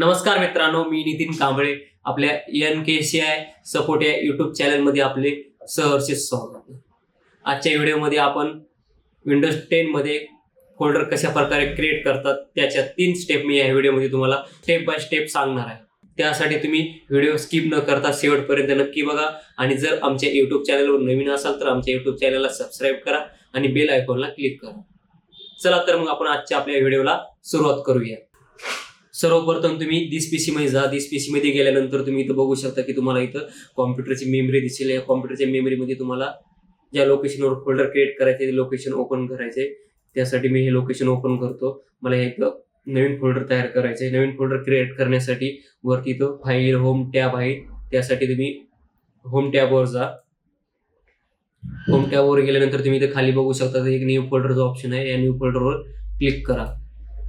नमस्कार मित्रांनो मी नितीन कांबळे आपल्या N K C I support या युट्यूब चॅनलमध्ये आपले सहर्षित स्वागत. आजच्या व्हिडिओमध्ये आपण विंडोज टेन मध्ये फोल्डर कशा प्रकारे क्रिएट करतात त्याच्या तीन स्टेप मी या व्हिडिओमध्ये तुम्हाला स्टेप बाय स्टेप सांगणार आहे. त्यासाठी तुम्ही व्हिडिओ स्किप न करता शेवटपर्यंत नक्की बघा आणि जर आमच्या युट्यूब चॅनलवर नवीन असाल तर आमच्या युट्यूब चॅनलला सबस्क्राईब करा आणि बेल आयकॉनला क्लिक करा. चला तर मग आपण आजच्या आपल्या व्हिडिओला सुरुवात करूया. सर्वप्रथम तुम्ही दिस पीसी मध्ये जा. दिस पीसी मध्ये गेल्यानंतर तुम्ही इथं बघू शकता की तुम्हाला इथं कॉम्प्युटरची मेमरी दिसेल. या कॉम्प्युटरच्या मेमरीमध्ये तुम्हाला ज्या लोकेशनवर फोल्डर क्रिएट करायचे ते लोकेशन ओपन करायचे. त्यासाठी मी हे लोकेशन ओपन करतो. मला हे इथं नवीन फोल्डर तयार करायचे नवीन फोल्डर क्रिएट करण्यासाठी वरती इथं फाईल होम टॅब आहे. त्यासाठी तुम्ही होम टॅबवर जा. होम टॅबवर गेल्यानंतर तुम्ही इथे खाली बघू शकता. एक न्यू फोल्डरचा ऑप्शन आहे. या न्यू फोल्डरवर क्लिक करा.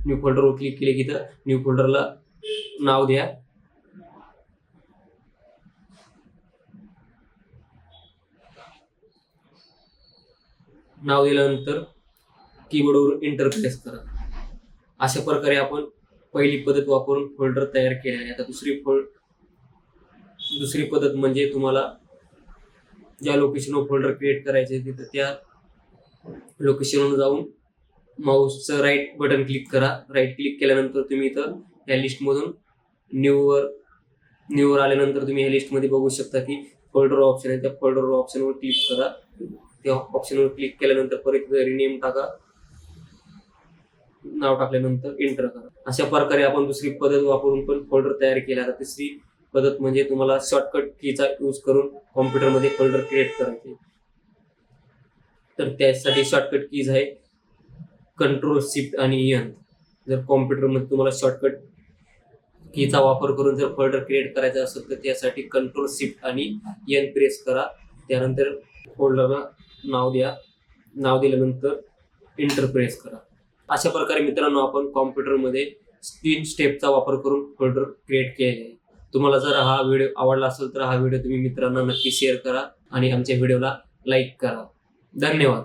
न्यू फोल्डरवर क्लिक केले की इथं न्यू फोल्डरला नाव द्या. नाव दिल्यानंतर कीबोर्डवर एंटर प्रेस करा. अशा प्रकारे आपण पहिली पद्धत वापरून फोल्डर तयार केले आहे. आता दुसरी फोल्ड दुसरी पद्धत म्हणजे तुम्हाला ज्या लोकेशनवर फोल्डर क्रिएट करायचे तिथं त्या लोकेशनवर जाऊन माऊसचं राईट बटन क्लिक करा. राईट क्लिक केल्यानंतर तुम्ही इथं या लिस्टमधून न्यूवर न्यूवर आल्यानंतर तुम्ही या लिस्टमध्ये बघू शकता की फोल्डर ऑप्शन आहे. त्या फोल्डर ऑप्शनवर क्लिक करा. त्या ऑप्शनवर क्लिक केल्यानंतर परत रिनेम टाका. नाव टाकल्यानंतर एंटर करा. अशा प्रकारे आपण दुसरी पद्धत वापरून पण फोल्डर तयार केला. आता तिसरी पद्धत म्हणजे तुम्हाला शॉर्टकट कीचा यूज करून कॉम्प्युटरमध्ये फोल्डर क्रिएट करायचे. तर त्यासाठी शॉर्टकट कीज आहे. कंट्रोल शिफ्ट आणि एन जर कॉम्प्युटरमध्ये तुम्हाला शॉर्टकट कीचा वापर करून जर फोल्डर क्रिएट करायचा असेल तर त्यासाठी कंट्रोल शिफ्ट आणि एन प्रेस करा. त्यानंतर फोल्डरला नाव द्या. नाव दिल्यानंतर इंटर प्रेस करा. अशा प्रकारे मित्रांनो आपण कॉम्प्युटरमध्ये तीन स्टेपचा वापर करून फोल्डर क्रिएट केले आहे. तुम्हाला जर हा व्हिडिओ आवडला असेल तर हा व्हिडिओ तुम्ही मित्रांना नक्की शेअर करा आणि आमच्या व्हिडिओला लाईक करा. धन्यवाद.